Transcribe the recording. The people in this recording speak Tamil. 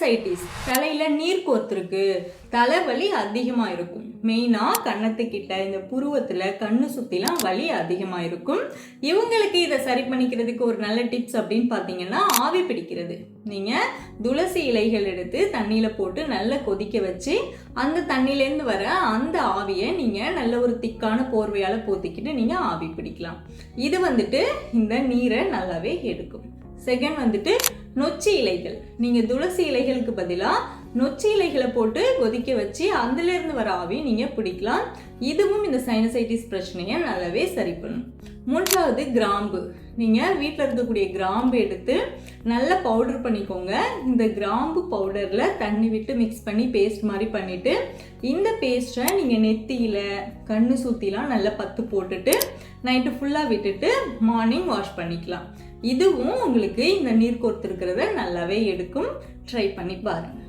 சைனசைட்டிஸ் தலையில் நீர் கோர்த்துருக்கு தலைவலி அதிகமாக இருக்கும். மெயினாக கன்னத்துக்கிட்ட இந்த புருவத்தில் கண்ணு சுற்றிலாம் வலி அதிகமாக இருக்கும். இவங்களுக்கு இதை சரி பண்ணிக்கிறதுக்கு ஒரு நல்ல டிப்ஸ் அப்படின்னு பார்த்தீங்கன்னா ஆவி பிடிக்கிறது. நீங்கள் துளசி இலைகள் எடுத்து தண்ணியில் போட்டு நல்லா கொதிக்க வச்சு அந்த தண்ணியிலேருந்து வர அந்த ஆவியை நீங்கள் நல்ல ஒரு திக்கான போர்வையால் போத்திக்கிட்டு நீங்கள் ஆவி பிடிக்கலாம். இது வந்துட்டு இந்த நீரை நல்லாவே எடுக்கும். செகண்ட் வந்துட்டு நொச்சி இலைகள். நீங்கள் துளசி இலைகளுக்கு பதிலாக நொச்சி இலைகளை போட்டு கொதிக்க வச்சு அதுலேருந்து வர ஆவி நீங்கள் பிடிக்கலாம். இதுவும் இந்த சைனசைட்டிஸ் பிரச்சனையை நல்லாவே சரி பண்ணும். மூன்றாவது கிராம்பு. நீங்கள் வீட்டில் இருக்கக்கூடிய கிராம்பு எடுத்து நல்லா பவுடர் பண்ணிக்கோங்க. இந்த கிராம்பு பவுடரில் தண்ணி விட்டு மிக்ஸ் பண்ணி பேஸ்ட் மாதிரி பண்ணிவிட்டு இந்த பேஸ்ட்டை நீங்கள் நெத்தியில் கண்ணு சுற்றிலாம் நல்லா பத்து போட்டுட்டு நைட்டு ஃபுல்லாக விட்டுட்டு மார்னிங் வாஷ் பண்ணிக்கலாம். இதுவும் உங்களுக்கு இந்த நீர் கோர்த்துருக்கிறத நல்லாவே எடுக்கும். ட்ரை பண்ணி பாருங்கள்